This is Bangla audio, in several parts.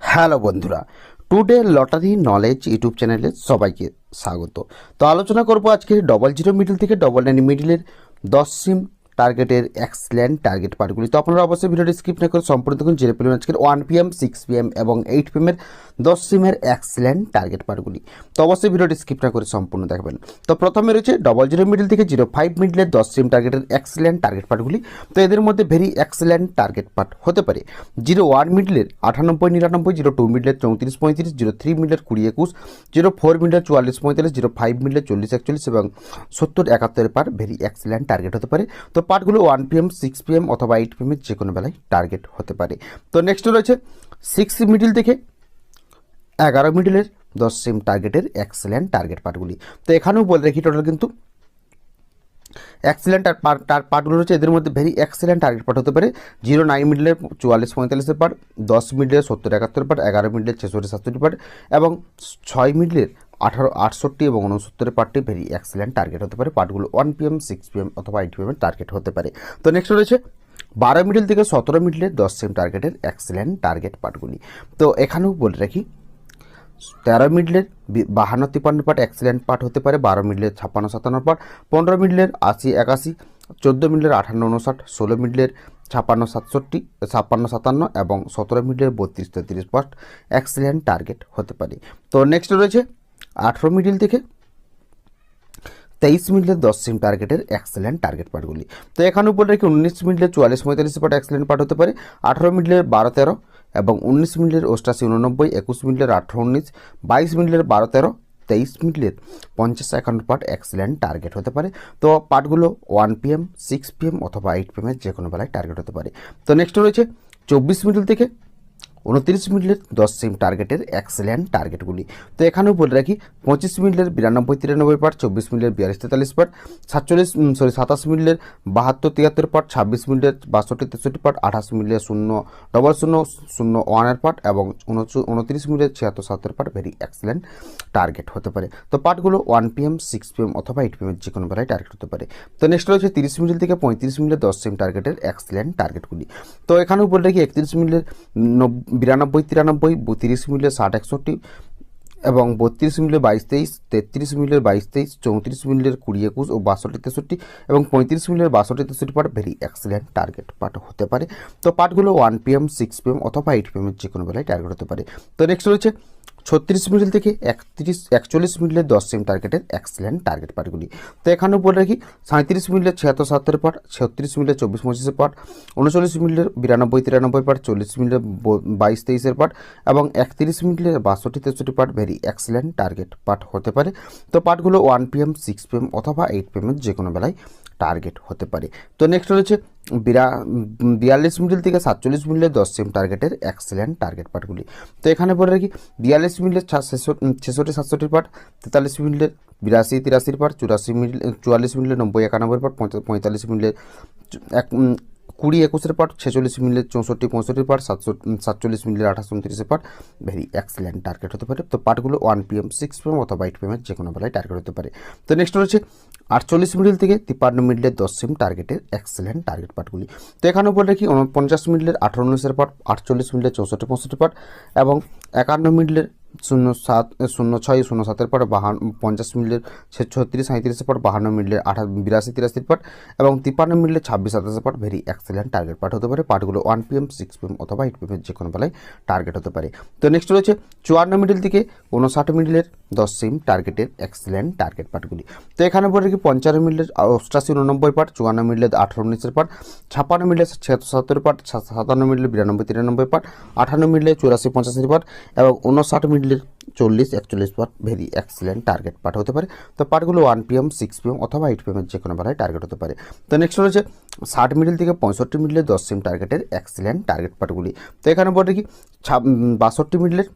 হ্যালো বন্ধুরা, টুডে লটারি নলেজ ইউটিউব চ্যানেলে সবাইকে স্বাগত। তো আলোচনা করব আজকে ডবল জিরো মিডিল থেকে ডবল নাইন মিডিলের দশ সিম টার্গেটের এক্সেলেন্ট টার্গেট পার্টগুলি তো আপনারা অবশ্যই ভিডিওটি স্কিপ না করে সম্পূর্ণ দেখুন। জেনে পেলেন আজকের ওয়ান পিএম সিক্স পিএম এবং এইট পি পিএমের দশ সিমের এক্সেলেন্ট টার্গেট পার্টগুলি তো অবশ্যই ভিডিওটি স্কিপ না করে সম্পূর্ণ দেখবেন। তো প্রথমে রয়েছে ডবল জিরো মিডিল থেকে জিরো ফাইভ মিডিলের দশ সিম টার্গেটের এক্সেলেন্ট টার্গেট পার্টগুলি তো এদের মধ্যে ভেরি এক্সেলেন্ট টার্গেট পার্ট হতে পারে। জিরো ওয়ান মিডলের আটানব্বই, নিরানব্বই জিরো টু মিডলের চৌত্রিশ পঁয়ত্রিশ জিরো থ্রি মিডলের কুড়ি একুশ জিরো ফোর মিডলের চুয়াল্লিশ পঁয়তাল্লিশ জিরো ফাইভ মিডলের চল্লিশ একচল্লিশ এবং সত্তর একাত্তরের পার ভেরি এক্সেলেন্ট টার্গেট হতে পারে। তো পার্টগুলো ওয়ান পিএম সিক্স পিএম অথবা এইট পিএমের যে কোনো বেলায় টার্গেট হতে পারে। তো নেক্সট রয়েছে সিক্স মিডিল থেকে এগারো মিডিলের দশ সিম টার্গেটের এক্সেলেন্ট টার্গেট পার্টগুলি তো এখানেও বলে রাখি টোটাল কিন্তু এক্সেলেন্ট আর তার পার্টগুলো রয়েছে, এদের মধ্যে ভেরি এক্সেলেন্ট টার্গেট পার্ট হতে পারে। জিরো নাইন মিডলের চুয়াল্লিশ পঁয়তাল্লিশের পার্ট দশ মিডলের সত্তর একাত্তর পার্ট এগারো মিডলের ছেষট্টি সাতষট্টি পার্ট এবং ছয় মিডলের আঠারো, আটষট্টি এবং উনসত্তরের পার্টটি ভেরি এক্সেলেন্ট টার্গেট হতে পারে। পার্টগুলো ওয়ান পিএম সিক্স পিএম অথবা এইট পিএমের টার্গেট হতে পারে। তো নেক্সট রয়েছে, বারো মিডিল থেকে সতেরো মিডলের দশ সেম টার্গেটের এক্সেলেন্ট টার্গেট পার্টগুলি। তো এখানেও বলে রাখি, তেরো মিডলের বাহান্ন, তিপ্পান্ন পার্ট এক্সিলেন্ট পার্ট হতে পারে, বারো মিডলের ছাপ্পান্ন, সাতান্ন পার্ট পনেরো মিডলের আশি, একাশি, চোদ্দ মিডলের আঠান্ন উনষাট ষোলো মিডলের ছাপ্পান্ন, সাতষট্টি, ছাপ্পান্ন, সাতান্ন এবং সতেরো মিডলের বত্রিশ, তেত্রিশ পার্ট এক্সিলেন্ট টার্গেট হতে পারে। তো নেক্সট রয়েছে আঠেরো মিডিল থেকে তেইশ মিনিটের দশ সিম টার্গেটের এক্সেলেন্ট টার্গেট পার্টগুলি তো এখানে উপর রেখে উনিশ মিনিটের চুয়াল্লিশ পঁয়তাল্লিশ পার্ট এক্সেলেন্ট পার্ট হতে পারে। আঠারো মিনিটের বারো তেরো এবং উনিশ মিনিটের অষ্টাশি উননব্বই একুশ মিনিটের আঠারো উনিশ, বাইশ মিনিটের বারো তেরো, তেইশ মিনিটের পঞ্চাশ একান্ন পার্ট এক্সেলেন্ট টার্গেট হতে পারে। তো পার্টগুলো ওয়ান পিএম সিক্স পিএম অথবা এইট পিএমের যে কোনো বেলায় টার্গেট হতে পারে। তো নেক্সট রয়েছে চব্বিশ মিনিট থেকে উনত্রিশ মিনিটের দশ সিম টার্গেটের এক্সেলেন্ট টার্গেটগুলি তো এখানেও বলে রাখি, পঁচিশ মিনিটের বিরানব্বই, তিরানব্বই পার্ট চব্বিশ মিনিটের বিয়াল্লিশ, তেতাল্লিশ পার্ট সাতচল্লিশ সরি সাতাশ মিনিটের বাহাত্তর, তিয়াত্তর পার্ট ছাব্বিশ মিনিটের বাষট্টি, তেষট্টি পার্ট আঠাশ মিনিটের শূন্য ডবল শূন্য শূন্য ওয়ানের পার্ট এবং উনত্রিশ মিনিটের ছিয়াত্তর সাতের পার্ট ভেরি এক্সেলেন্ট টার্গেট হতে পারে। তো পার্টগুলো ওয়ান পিএম সিক্স পিএম অথবা এইট পিএমের যে কোনো বেলায় টার্গেট হতে পারে। তো নেক্সট রয়েছে তিরিশ মিনিট থেকে পঁয়ত্রিশ মিনিটের দশ সিম টার্গেটের এক্সেলেন্ট টার্গেটগুলি তো এখানেও বলে রাখি একত্রিশ মিনিটের নব- বিরানব্বই, তিরানব্বই, বত্রিশ মিলে ষাট, একষট্টি এবং বত্রিশ মিলে বাইশ, তেইশ, তেত্রিশ মিলের বাইশ, তেইশ, চৌত্রিশ মিলের কুড়ি, একুশ ও বাষট্টি, তেষট্টি এবং পঁয়ত্রিশ মিলের বাষট্টি, তেষট্টি part very excellent target part হতে পারে। তো পাঠগুলো ওয়ান পিএম সিক্স পিএম অথবা এইট পি এমের যে কোনো বেলায় টার্গেট হতে পারে। তো নেক্সট রয়েছে ছত্রিশ মিনিট থেকে একত্রিশ, একচল্লিশ মিনিটের দশ সিম টার্গেটের এক্সেলেন্ট টার্গেট পার্টগুলি তো এখানেও বলে রাখি সাঁত্রিশ মিনিটের ছিয়াত্তর সাত্তর পার্ট ছত্রিশ মিনিটের চব্বিশ পঁচিশের পার্ট উনচল্লিশ মিনিটের বিরানব্বই তিরানব্বই পার্ট চল্লিশ ব- বাইশ তেইশের পার্ট এবং একত্রিশ মিনিটের বাষট্টি তেষট্টি part very excellent target part হতে পারে। তো পার্টগুলো ওয়ান পিএম সিক্স পিএম অথবা এইট পিএমের যে কোনো বেলায় টার্গেট হতে পারে। তো নেক্সট রয়েছে বিরা, বিয়াল্লিশ মিডিল থেকে সাতচল্লিশ মিনিটের দশ সিম টার্গেটের এক্সেলেন্ট টার্গেট পার্টগুলি তো এখানে বলে রাখি, বিয়াল্লিশ মিনিটের ছেষট্টি সাতষট্টির পার্ট তেতাল্লিশ মিনিটের বিরাশি, তিরাশির পার্ট চুরাশি মিনিট, চুয়াল্লিশ মিনিটের নব্বই একানব্বই পার্ট পঁয়তা- পঁয়তাল্লিশ মিনিটের এক কুড়ি একুশের পার্ট ছেচল্লিশ মিনিটের চৌষট্টি, পঁয়ষট্টি পার্ট সাতশো সাতচল্লিশ মিনিটের আঠাশ উনত্রিশের পার্ট ভেরি এক্সেলেন্ট টার্গেট হতে পারে। তো পার্টগুলো ওয়ান পিএম সিক্স পিএম অথবা এইট পিএমের যে কোনো বেলায় টার্গেট হতে পারে। তো নেক্সট রয়েছে আটচল্লিশ মিনিট থেকে তিপ্পান্ন মিনিটের দশ সিম টার্গেটের এক্সেলেন্ট টার্গেট পার্টগুলি তো এখানে উপর রাখি উনপঞ্চাশ মিনিটের আঠারো উনিশের পার্ট আটচল্লিশ মিনিটের চৌষট্টি, পঁয়ষট্টি পার্ট এবং একান্ন মিনিটের শূন্য সাত শূন্য ছয়, শূন্য সাতের পর বাহান্ন পঞ্চাশ মিনিটের ছত্রিশ সাঁত্রিশের পর বাহান্ন মিনিটের আঠা বিরাশি, তিরাশির পার্ট এবং তিপ্পান্ন মিনিটের ছাব্বিশ সাতাশের part very excellent target part হতে পারে। পার্টগুলো ওয়ান পিএম সিক্স পিএম অথবা এইট পিএমের যে কোনো বেলায় টার্গেট হতে পারে। তো নেক্সট রয়েছে চুয়ান্ন মিডিল থেকে উনষাট মিডিলের দশ সিম টার্গেটের এক্সেলেন্ট টার্গেট পার্টগুলি তো এখানে বলে রাখি পঞ্চান্ন মিনিটের অষ্টাশি, উননব্বই পার্ট চুয়ান্ন মিনিটের আঠারো, উনিশের পার্ট ছাপ্পান্ন মিনিটের ছিয়াত্তর পার্ট সাতান্ন মিনিটের বিরানব্বই, তিরানব্বই পার্ট আঠান্ন মিনিটের চুরাশি পঁচাশি পার্ট এবং উনষাট মিনিটের চল্লিশ, একচল্লিশ part very excellent target part হতে পারে। তো পার্টগুলো ওয়ান পিএম সিক্স পিএম অথবা এইট পিএমের যে কোনো বেলায় টার্গেট হতে পারে। তো নেক্সট রয়েছে ষাট মিডিল থেকে পঁয়ষট্টি মিডিলের দশ সিম টার্গেটের এক্সিলেন্ট টার্গেট পার্টগুলি তো এখানে বলে কি বাষট্টি মিডিলের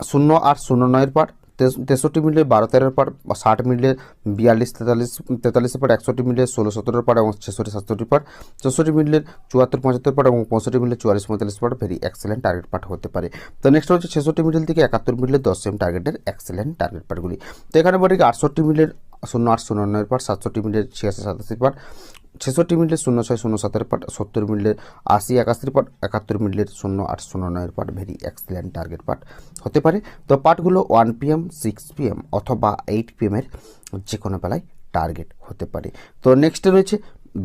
শূন্য আট, শূন্য নয়ের পার তেস- তেষট্টি মিনিটের বারো তেরোর পার ষাট মিনিটের বিয়াল্লিশ, তেতাল্লিশ, তেতাল্লিশের পার একষট্টি মিনিটের ষোলো সতেরোর পার এবং ছেষট্টি সাতষট্টি পার চৌষট্টি মিনিটের চুয়াত্তর, পঁচাত্তর পার এবং পঁয়ষট্টি মিনিটের চুয়াল্লিশ, পঁয়তাল্লিশ part very excellent target part হতে পারে। তো নেক্সট হচ্ছে ছেষট্টি মিনিট থেকে একাত্তর মিনিটের দশ সেম টার্গেটের এক্সেলেন্ট টার্গেট পার্টগুলি তো এখানে বলি আটষট্টি মিনিটের শূন্য আট, শূন্য নয়ের পার, সাতষট্টি মিনিটের ছিয়াশি, সাতাশি পার ছেষট্টি মিনিটের শূন্য ছয় শূন্য সাতের পাট, সত্তর মিনিটের আশি একাশির পাট, একাত্তর মিনিটের শূন্য আট শূন্য নয়ের পাট, ভেরি এক্সেলেন্ট টার্গেট পাট। হতে পারে, তো পাটগুলো ওয়ান পিএম, সিক্স পিএম অথবা এইট পিএমের যে কোনো বেলায় টার্গেট হতে পারে। তো নেক্সটে রয়েছে,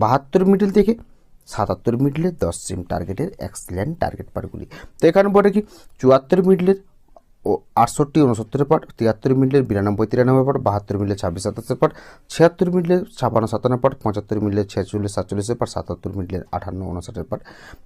বাহাত্তর মিডিল থেকে সাতাত্তর মিডলের দশ সিম টার্গেটের এক্সেলেন্ট টার্গেট পাটগুলি। তো এখানে পরে কি, চুয়াত্তর মিডলের ও আটষট্টি, উনসত্তরের পাট, তিয়াত্তর মিনিটের বিরানব্বই, তিরানব্বই পাট, বাহাত্তর মিনিটের ছাব্বিশ সাতাশের পাট, ছিয়াত্তর মিনিটের ছাপান্ন, সাতান্ন পাট, পঁচাত্তর মিনিটের ছেচল্লিশ, সাতচল্লিশের পাট, সাতাত্তর মিনিটের আঠান্ন, উনষাটের পাট।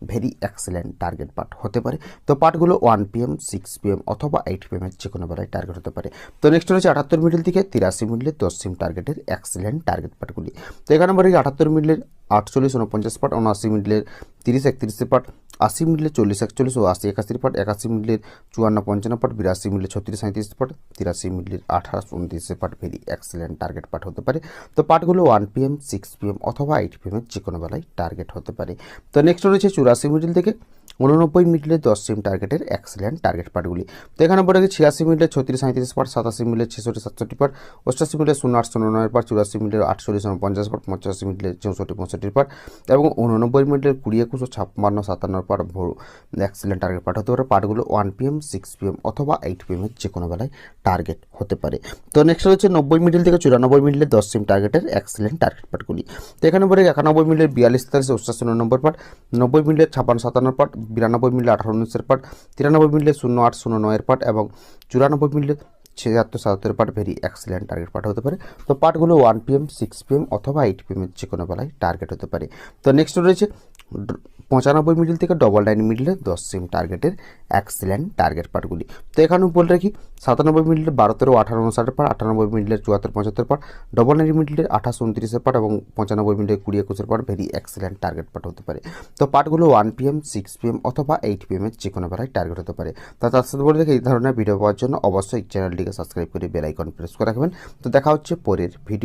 ভেরি এক্সেলেন্ট টার্গেট পাট হতে পারে। তো পাটগুলো ওয়ান পিএম, সিক্স পিএম অথবা এইট পিএমের যে কোনো বেলায় টার্গেট হতে পারে। তো নেক্সট রয়েছে আটাত্তর মিনিট থেকে তিরাশি মিনিটের দশ সিম টার্গেটের এক্সেলেন্ট টার্গেট পাটগুলি। তো এখানে নম্বরে আটাত্তর মিনিটের আটচল্লিশ উনপঞ্চাশ পাট, উনআশি মিনিটের তিরিশ একত্রিশে পাট, আশি মিনিটের চল্লিশ একচল্লিশ ও আশি একাশি পাট, একাশি মিনিটের চুয়ান্ন পঞ্চান্ন পাট, বিরাশি মিনিটের ছত্রিশ সাঁত্রিশ পাট, তিরাশি মিনিটের আঠাশ উনত্রিশে পাট ভেরি এক্সেলেন্ট টার্গেট পাট হতে পারে। তো পাটগুলো one P M six P M অথবা এইট পিএমের যে কোনো বেলায় টার্গেট হতে পারে। তো নেক্সট রয়েছে চুরাশি মিনিট থেকে উননব্বই মিনিটের দশ সিম টার্গেটের এক্সেলেন্ট টার্গেট পার্টগুলি তো এখানে পড়ে গেছে ছিয়াশি মিনিটের ছত্রিশ সাঁত্রিশ পাট সাতাশি মিনিটের ছেষট্টি, সাতষট্টি পাট অষ্টাশি মিনিটের শূন্য আট শূন্য নয়ের পাট চুরাশি মিনিটের আটচল্লিশ পঞ্চাশ পাট পঁচাশি মিনিটের চৌষট্টি পঁয়ষট্টির পাট এবং উননব্বই মিনিটের কুড়ি, একুশ ছাপ্পান্ন সাতান্নর পাট ভোর এক্সেলেন্ট টার্গেট পাট হতে পারে। পার্টগুলো ওয়ান পিএম সিক্স পিএম অথবা এইট পি পিএমের যে কোনো বেলায় টার্গেট হতে পারে। তো নেক্সট হচ্ছে নব্বই মিডিল থেকে চুরানব্বই মিডিলের দশ সিম টার্গেটের এক্সেলেন্ট টার্গেট পার্টগুলি তো এখানে পরে একানব্বই মিনিটের বিয়াল্লিশ, তেতাল্লিশ, অষ্টাশি নম্বর পাট নব্বই মিনিটের ছাপান্ন সাতান্ন পাট বিরানব্বই মিললে আঠারো উনিশের পাট তিরানব্বই মিললে শূন্য আট শূন্য নয়ের পাট এবং চুরানব্বই মিললে ছিয়াত্তর সাতাত্তর পাট ভেরি এক্সেলেন্ট টার্গেট পাঠ হতে পারে। তো পাঠগুলো ওয়ান পিএম সিক্স পিএম অথবা এইট পিএমের যে কোনো বেলায় টার্গেট হতে পারে। তো নেক্সট রয়েছে পঁচানব্বই মিডিল থেকে ডবল নাইন মিডিলে দশ সিম টার্গেটের এক্সেলেন্ট টার্গেট পাটগুলি তো এখানে বলে রাখি, সাতানব্বই মিনিটের বারো তেরো আঠারো উনষাটের পাট আটানব্বই মিনিটের চুয়াত্তর, পঁচাত্তর পাট ডবল নাইন মিনিটের আঠাশ, উনত্রিশের পাট এবং পঁচানব্বই মিনিটের কুড়ি, একুশের পাট ভেরি এক্সেলেন্ট টার্গেট পাট হতে পারে। তো পাটগুলো ওয়ান পিএম সিক্স পিএম অথবা এইট পিএমের যে কোনো বেলায় টার্গেট হতে পারে। তা তার সাথে বলে দেখে এই ধরনের ভিডিও পাওয়ার জন্য অবশ্যই চ্যানেলটিকে সাবস্ক্রাইব করে বেল আইকন প্রেস করে রাখবেন। তো দেখা হচ্ছে পরের ভিডিও